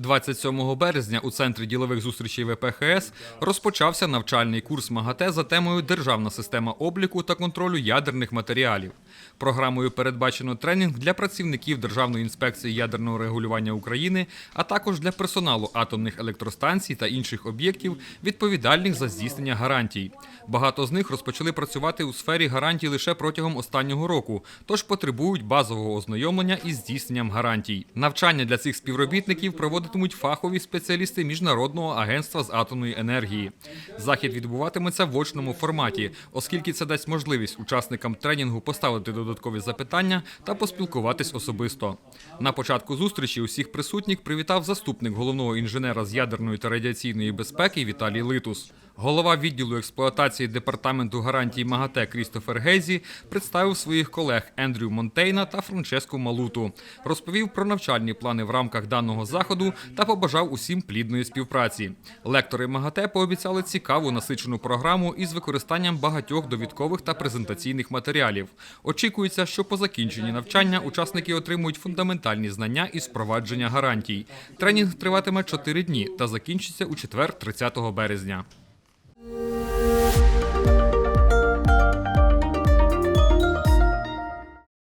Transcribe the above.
27 березня у центрі ділових зустрічей ВПХС розпочався навчальний курс МАГАТЕ за темою Державна система обліку та контролю ядерних матеріалів. Програмою передбачено тренінг для працівників Державної інспекції ядерного регулювання України, а також для персоналу атомних електростанцій та інших об'єктів, відповідальних за здійснення гарантій. Багато з них розпочали працювати у сфері гарантій лише протягом останнього року, тож потребують базового ознайомлення із здійсненням гарантій. Навчання для цих співробітників проводитимуть фахові спеціалісти Міжнародного агентства з атомної енергії. Захід відбуватиметься в очному форматі, оскільки це дасть можливість учасникам тренінгу поставити додаткові запитання та поспілкуватись особисто. На початку зустрічі усіх присутніх привітав заступник головного інженера з ядерної та радіаційної безпеки Віталій Литус. Голова відділу експлуатації департаменту гарантій МАГАТЕ Крістофер Гейзі представив своїх колег Ендрю Монтейна та Франческо Малуту, розповів про навчальні плани в рамках даного заходу та побажав усім плідної співпраці. Лектори МАГАТЕ пообіцяли цікаву насичену програму із використанням багатьох довідкових та презентаційних матеріалів. Очікується, що по закінченні навчання учасники отримують фундаментальні знання із впровадження гарантій. Тренінг триватиме 4 дні та закінчиться у четвер, 30 березня.